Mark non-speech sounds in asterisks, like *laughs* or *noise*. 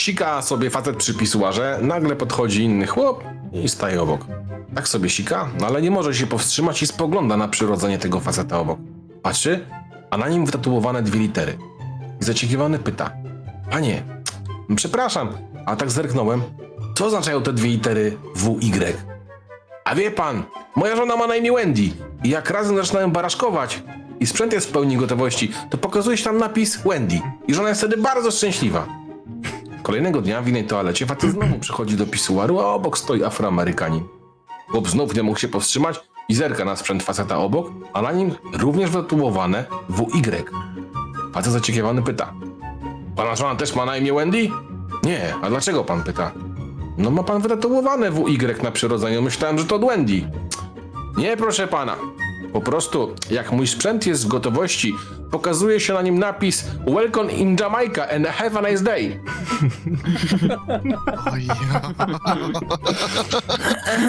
Sika sobie facet przy pisuarze, nagle podchodzi inny chłop i staje obok. Tak sobie sika, no ale nie może się powstrzymać i spogląda na przyrodzenie tego faceta obok. Patrzy, a na nim wytatuowane dwie litery. I zaciekawiony pyta. Panie, przepraszam, a tak zerknąłem. Co oznaczają te dwie litery WY? A wie pan, moja żona ma na imię Wendy i jak razem zaczynają baraszkować i sprzęt jest w pełni gotowości, to pokazuje się tam napis Wendy i żona jest wtedy bardzo szczęśliwa. Kolejnego dnia w innej toalecie facet znowu przychodzi do pisuaru, a obok stoi afroamerykanin. Chłop znów nie mógł się powstrzymać i zerka na sprzęt faceta obok, a na nim również wytatuowane WY. Facet zaciekawiony pyta. Pana żona też ma na imię Wendy? Nie, a dlaczego pan pyta? No ma pan wytatuowane WY na przyrodzeniu, myślałem, że to od Wendy. Nie, proszę pana. Po prostu, jak mój sprzęt jest w gotowości, pokazuje się na nim napis Welcome in Jamaica and have a nice day. *laughs* *laughs*